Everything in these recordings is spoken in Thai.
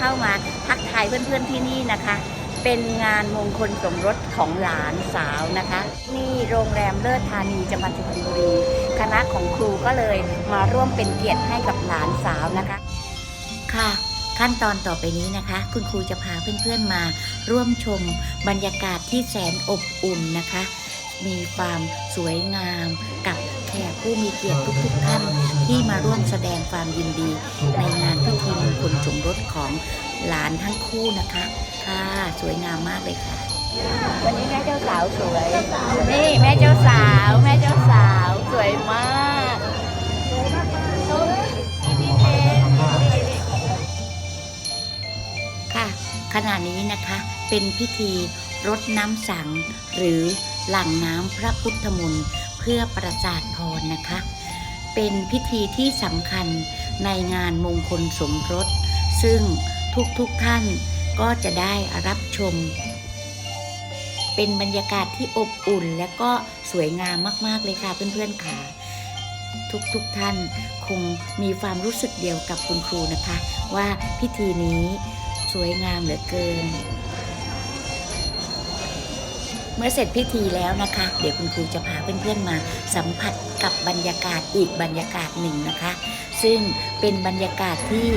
เข้ามาทักทายเพื่อนๆที่นี่นะคะ เป็นงานมงคลสมรสของหลานสาวนะคะ นี่โรงแรมเลิศธานีจังหวัดสุพรรณบุรีคณะของครูก็เลยมาร่วมเป็นเกียรติให้กับหลานสาวนะคะ ค่ะ ขั้นตอนต่อไปนี้นะคะ คุณครูจะพาเพื่อนๆมา ร่วมชมบรรยากาศที่แสนอบอุ่นนะคะ มีความสวยงามกับแขกผู้มีเกียรติทุกๆท่านที่มาร่วมแสดงความยินดีใน งานพิธีมงคลสมรสของหลานทั้งคู่นะคะ ค่ะสวยงามมากเลยค่ะ วันนี้แม่เจ้าสาวสวย นี่แม่เจ้าสาว แม่เจ้าสาว สวยมากค่ะขณะนี้นะคะเป็นพิธีรดน้ำสัง หรือหลั่งน้ำพระพุทธมนต์เพื่อประสาทพรนะคะ เป็นพิธีที่สำคัญ ในงานมงคลสมรส ซึ่งทุกๆทท่านก็จะได้รับชม เป็นบรรยากาศที่อบอุ่นและก็สวยงามมาก ๆ เลยค่ะเพื่อนๆค่ะ ทุกๆทท่านคงมีความรู้สึกเดียวกับคุณครูนะคะ ว่าพิธีนี้สวยงามเหลือเกิน เมื่อเสร็จพิธีแล้วนะคะ เดี๋ยวคุณครูจะพาเพื่อนๆมาสัมผัสกับบรรยากาศอีกบรรยากาศหนึ่งนะคะ ซึ่งเป็นบรรยากาศที่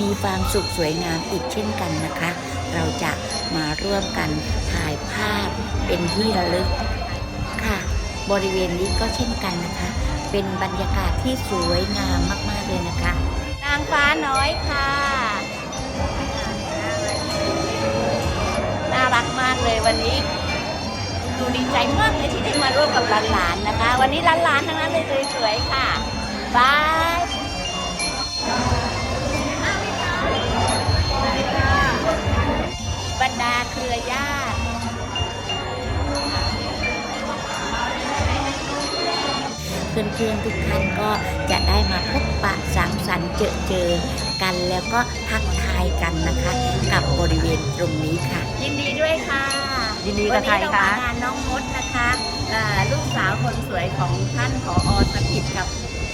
มีความสุขสวยงามอีกเช่นกันนะคะ เราจะมาร่วมกันถ่ายภาพเป็นที่ระลึกค่ะ บริเวณนี้ก็เช่นกันนะคะ เป็นบรรยากาศที่สวยงามมากๆเลยนะคะนางฟ้าน้อยค่ะ น่ารักมากเลยวันนี้ ดูดีใจมากเลยที่ได้มาร่วมกับหลานๆนะคะ วันนี้หลานๆทั้งนั้นเลยสวยๆค่ะบายบรรดาเครือญาติเพื่อนๆทุกท่านก็จะได้มาพบปะสังสรรค์เจอเจอกันแล้วก็ทักทายกันนะคะ กับบริเวณตรงนี้ค่ะ ยินดีด้วยค่ะ ยินดีกับใครวันนี้เราคะ มางานน้องมดนะคะอ่าลูกสาวคนสวยของท่านผออสถิตกับ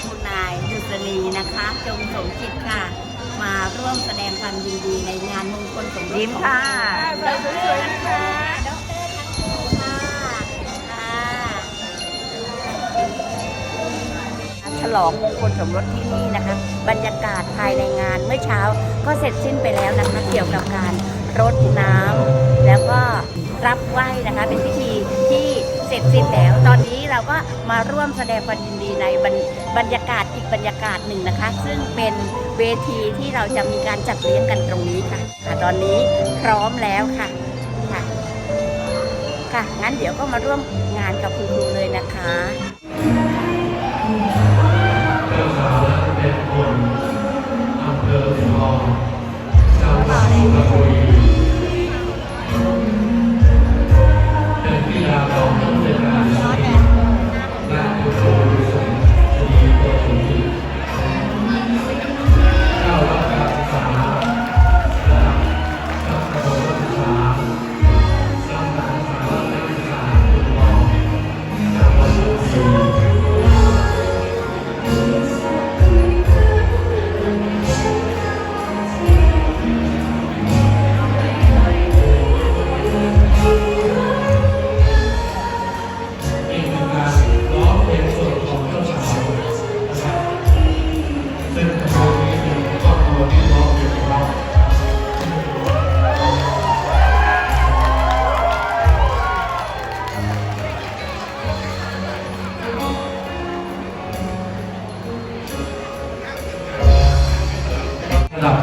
คุณนายดุษณีนะคะ จงสมจิตค่ะ มาร่วมแสดงความยินดีในงานมงคลสมรสยิ้มค่ะดรสวยๆนะคะดรทั้งคู่ค่ะค่ะฉลองมงคลสมรสที่นี่นะคะ บรรยากาศภายในงานเมื่อเช้าก็เสร็จสิ้นไปแล้วนะคะ เกี่ยวกับการรดน้ำแล้วก็ รับไหว้นะคะ เป็นพิธีที่เสร็จสิ้นแล้ว ตอนนี้เราก็มาร่วมแสดงความยินดีในบรรบรยากาศอีกบรรยากาศหนึ่งนะคะ ซึ่งเป็นเวทีที่เราจะมีการจัดเลี้ยงกันตรงนี้ค่ะค่ะ ตอนนี้พร้อมแล้วค่ะค่ะ ค่ะงั้นเดี๋ยวก็มาร่วมงานกับคุณครูเลยนะคะ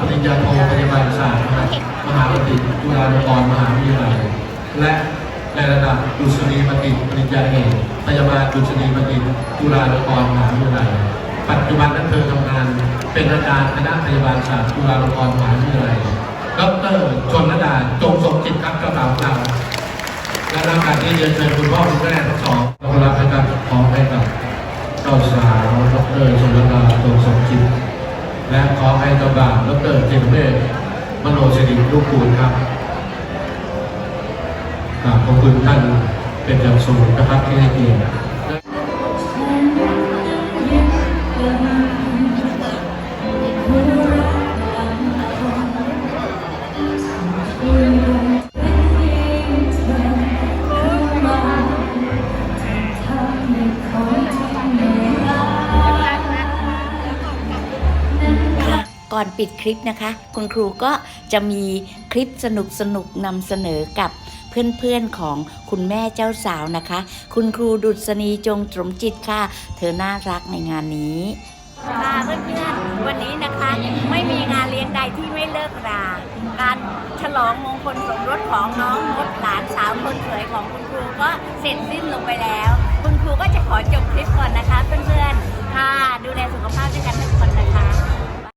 ปริญญาโทปริญญาศาสตร์มหาบัณฑิตจุฬาลงกรณ์มหาวิทยาลัย และในระดับดุษฎีบัณฑิตปริญญาเอกพยาบาลดุษฎีบัณฑิตจุฬาลงกรณ์มหาวิทยาลัย ปัจจุบันนั้นเธอทำงานเป็นอาจารย์คณะพยาบาลศาสตร์จุฬาลงกรณ์มหาวิทยาลัยดรชนระดาจงสมจิตครับเจ้าสาวของเราและนำการที่เรียนเชิญคุณพ่อคุณแม่ทั้งสองขอรับนะครับของให้กับเจ้าสาวดรชนระดาจงสมจิต และขอให้เจ้าบ่าวดรเจมเวศมโนสิริลูกคูณครับขอบคุณท่านเป็นอย่างสูงนะครับที่ให้เกียรติ ก่อนปิดคลิปนะคะ คุณครูก็จะมีคลิปสนุกสนุกนำเสนอกับเพื่อนๆของคุณแม่เจ้าสาวนะคะ คุณครูดุษณีจงตรมจิตค่ะ เธอน่ารักในงานนี้ค่ะเพื่อนๆวันนี้นะคะไม่มีงานเลี้ยงใดที่ไม่เลิกรา การฉลองมงคลสมรสของน้องมดหลานสาวคนสวยของคุณครูก็เสร็จสิ้นลงไปแล้ว คุณครูก็จะขอจบคลิปก่อนนะคะ เพื่อนๆค่ะดูแลสุขภาพด้วยกันทุกคนนะคะ